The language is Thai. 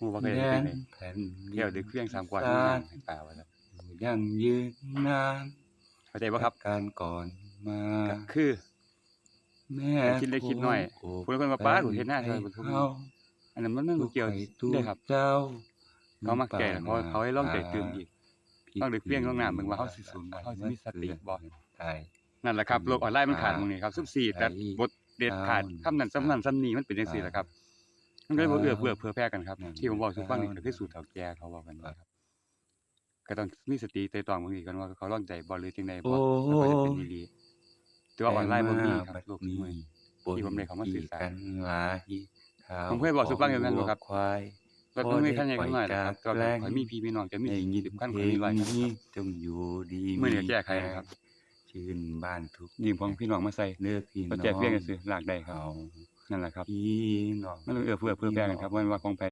ฮู้ว่าเคยแดได้นไปแผ่นเที่ยวดึกเพียงสามกว่าชาให้ติป่าว่าซั่นยังยืนนานเข้าใจบ่ครับ การก่อนมาก็คือ แม่คิดเล็กคิดน้อยโอ้ผู้คนว่าป้ากูเฮ็ดหน้าให้ซอยบ่ทุกเฮาอันนั้นมันมันบ่เกี่ยวทุไข่ตู้เด้อครับ เจ้าเขามาแก่แล้วเขาเขาให้ลองใจตื่นอีก ต้องดึกเพียงลงน้ำเบิ่งว่าเฮาสิสูญบ่เฮาสิมีสติบ่ใช่นั่นแหละครับโลกออนไลน์มันขาดตรงนี้ครับซุ่มสี่แต่ไอ้บทเด็ดขาดอ่าคำนั้นซ้ำนั้นซ้ำนี้มันเป็นจังซี่แหละครับ มันก็เลยบ่เอื้อเฟื้ออ่าเผื่อแผ่กันครับนั่นที่ผมบอกสู่ฟังนี่อ่าก็คือสูตรเฒ่าแก่เขาบอกกันนะครับก็ต้องมีสติไตร่ตรองบางทีกันว่าเขาลองใจบ่หรือจังใดบ่โอ้แล้วก็จะเป็นดีๆแต่ว่าออนไลน์บ่มีครับแต่โลกนี้นี้ที่ผมได้เข้ามาสื่อสารกันหลายข่าวผมเคยบอกสู่ฟังอย่างนั้นบ่ครับควายก็ต้องมีท่านใหญ่ขึ้นหน่อยนะครับพอก็ได้ปล่อยการขอให้มีพี่มีน้องจะมีให้ยินสิบขั้นเพขลอให้มีร้อยงขั้นนี้จงอยู่ดีมื้อนี้แก้ไขนะครับชื่นบ้านทุกนี่ผมพี่น้องมาใส่เลือกพี่น้ก็องแจกเพียงซื่อลากได้ครับเอา นั่นแหละครับพี่น้องมันต้องเอื้อเฟื้อเผื่อแผ่กันครับว่าว่าของไผ